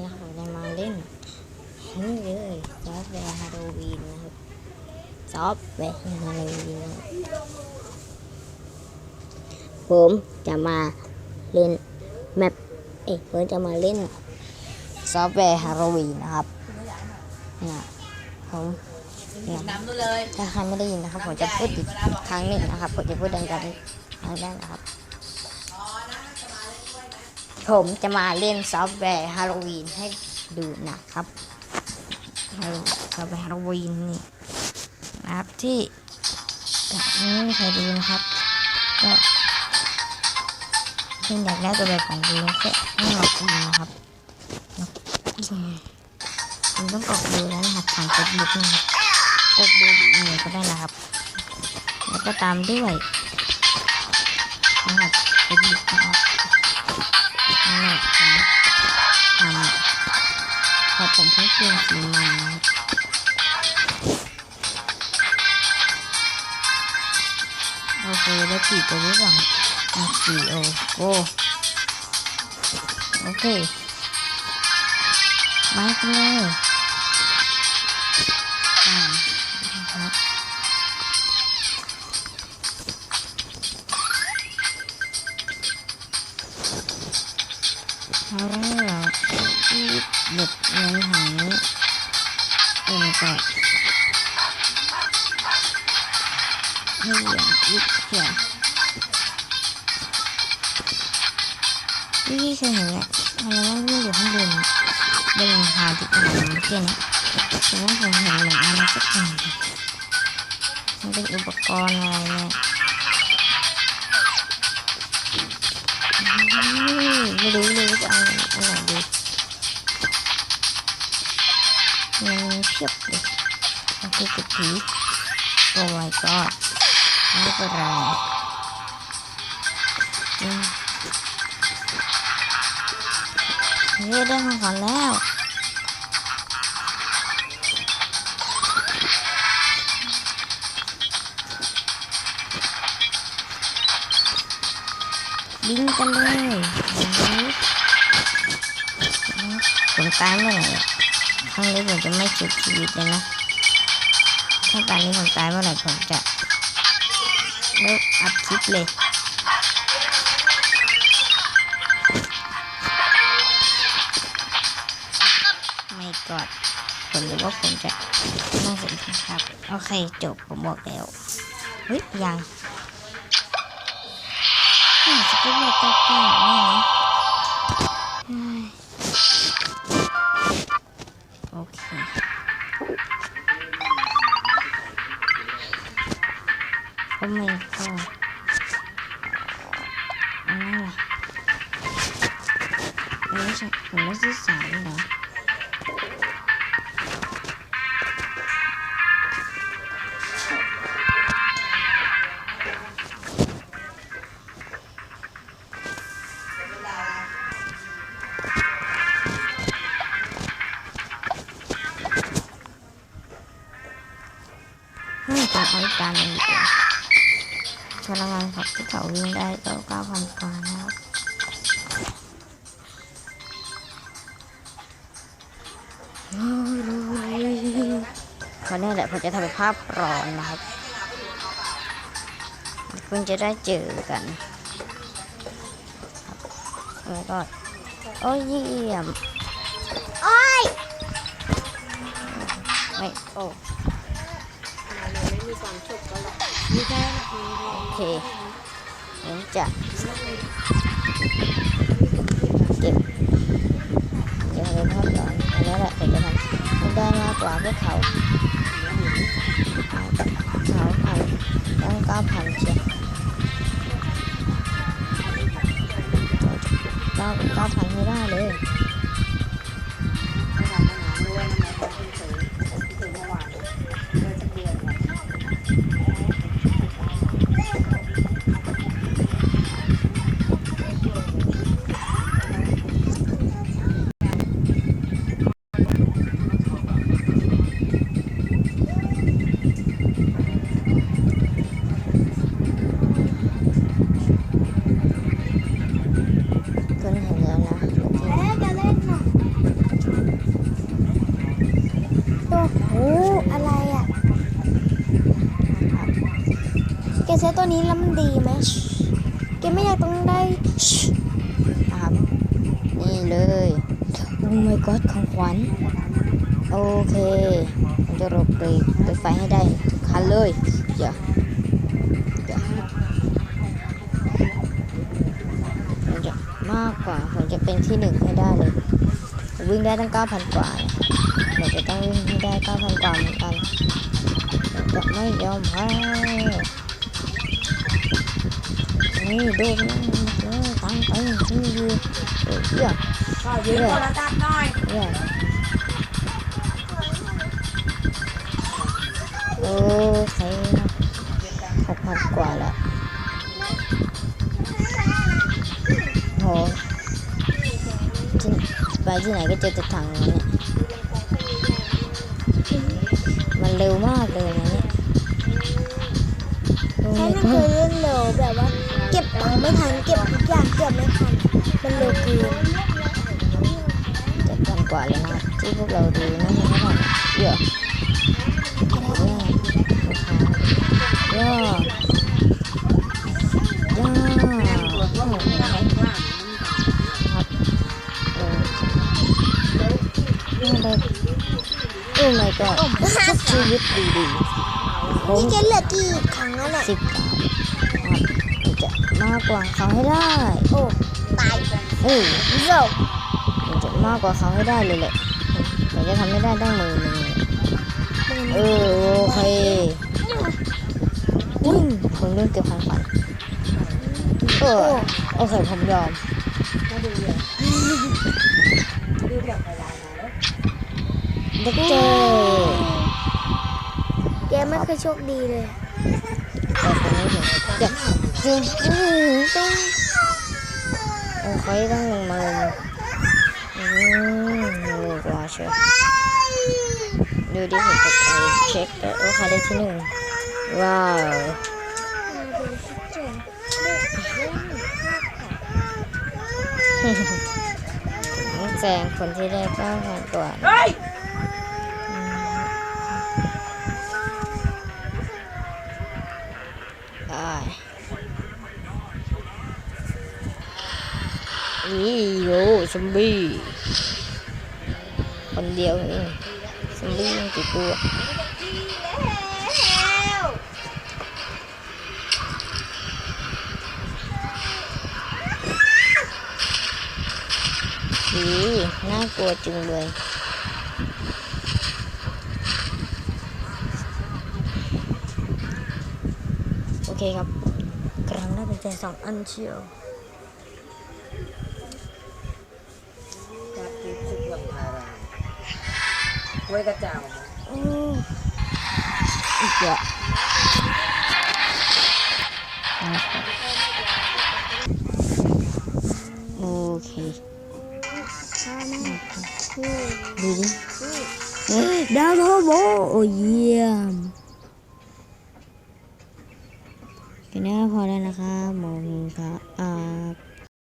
นี้เราจะมาเล่นนี่เลยซอฟต์แวร์ฮาโลวีนนะครับซอฟต์แวร์ฮาโลวีนผมจะมาเล่นแมปเอ้ยผมจะมาเล่นซอฟต์แวร์ฮาโลวีนนะครับเนี่ยผมเนี่ยน้ำดูเลยถ้าใครไม่ได้ยินนะครับผมจะพูดอีกครั้งหนึ่งนะครับผมจะพูดดังๆครั้งแรกนะครับ ผมจะมาเล่นซอฟต์แวร์ฮาโลวีนให้ดูนะครับซอฟต์แวร์ฮาโลวีนนี่นะครับที่นี่ไม่มีใครดูนะครับ ก็ที่อยากได้ตัวแบบของดูแค่ให้เราดูนะครับคุณต้องออกดูแล้วนะครับผ่านเฟซบุ๊กนะครับกดดูดีเมลก็ได้นะครับ แล้วก็ตามด้วยนะครับเฟซบุ๊กนะครับ นั่นแหละผมทำพอผมเพิ่งเปลี่ยนสีม่นะครับโอเคได้วกี่ตัวหรือเปล่าอะสี่โอโอโอเคมาเลยอ่าครับ ให้อย่างอีกเสียที่เคยเห็นเนี่ยทำไมมันวิ่งอยู่ข้างบนบนหลังคาที่เป็นเมื่อกี้นะแต่ว่าผมเห็นเหมือนอะไรสักอย่างมันเป็นอุปกรณ์อะไรเนี่ยไม่รู้เลยว่าจะเอาอันไหนดีมันเพียบเลยโอเคจุดผีโอ้ my god ไม่เป็นไรเฮ้ยได้ของขวัญแล้วบินกันเลยผมตายเมื่อไหร่ครั้งนี้ผมจะไม่เสียชีวิตเลยนะ ถ้าตอนนี้ผมตายเมื่อไหร่ผมจะ เลิกอัดคลิปเลยไม่กอดผมรู้ว่าผมจะน่าสนใจครับ โอเค จบผมบอกแล้วเฮ้ยยังอ่าสกิปเลยเก้าเก้าแน่นะ ผมไม่สายเหรอเฮ้ยการเอาอีการหนึงดีกว่าพลังงานของที่เขาวิ่งได้ก็เก้าพันกว่าแล้ว วันนี้แหละผมจะทำเป็นภาพร้อนนะครับ คุณจะได้เจอกันครับแล้วก็โอ้ยเยี่ยม โอ้ย ไม่ โอ้ไม่มีความสุขก็หรอกไม่ใช่หรอกโอเคเดี๋ยวจะเก็บเก็บเลยภาพก่อนอันนี้แหละผมจะทำมันได้มากกว่าพวกเขาเอา นี้แล้วมันดีไหมเกมไม่อยากต้องได้นะครับนี่เลยโอ้ my god ของขวัญโอเคผมจะหลบเบรกเปิดไฟให้ได้ทุกคันเลยเดี๋ยวเดี๋ยวผมจะมากกว่าผมจะเป็นที่หนึ่งให้ได้เลย วิ่งได้ตั้ง 9,000 กว่าเนี่ยเดี๋ยวจะต้องวิ่งให้ได้ 9,000 กว่าเหมือนกันจะไม่ยอมแพ้ นี่ดูนะตั้งไปที่อยู่เออเดี๋ยวก็ยืมโทรศัพท์หน่อย Yeah. โอเคนะหกพันกว่าแล้วโหไปที่ไหนก็เจอแต่ถังเงี้ยมันเร็วมากเลยนะ ใช้ my ไม่เค god ยเล่นเร็วแบบว่า เก็บของไม่ทันเก็บทุกอย่างเกือบไม่ทันมันเร็วเกินเจ็ดพันกว่าเลยนะที่พวกเราดูนะมันไม่ทันเยอะย่อย่อย่อตัวพวกหนูไม่ได้มากเออนี่เลยโอ้ my god ชุบชีวิตดีดีๆผมนี่เกมเหลือกี่ครั้งแล้วเนี่ย สิบดาวครับผมจะมากกว่าเขาให้ได้ โอ้ตายเออโย่ผมจะมากกว่าเขาให้ได้เลยแหละผมจะทำไม่ได้ตั้งมือหนึ่งเออโอเคอืมผมเริ่มเก็บของขวัญเออโอเคผมยอมมาดูเลยดูแบบเวลาไหนเด็กเจอเกมไม่เคยโชคดีเลยแต่ผมไม่ เห็นเดี๋ยวจึงจึงจึงโอเคต้องลงมาเลยอืมหนึ่งกว่าเชียวดูดิผมจะไปเช็คแล้วว่าใครได้ที่หนึ่งว้าวแซงคนที่ได้เก้าพันกว่า เฮ้ย ได้อีโยซอมบี้คนเดียวเองซอมบี้ยังกี่ตัวอีน่ากลัวจังเลย เคครับกำลังได้เป็นใจสองอันเชียวจับติดสุดวันไทยเราไว้กระเจ้าอืมอีกแล้วโอเคดูดิเฮ้ยดาวโทโบโอ้เยี่ยม นี้ก็พอแล้วนะครับหมอครับ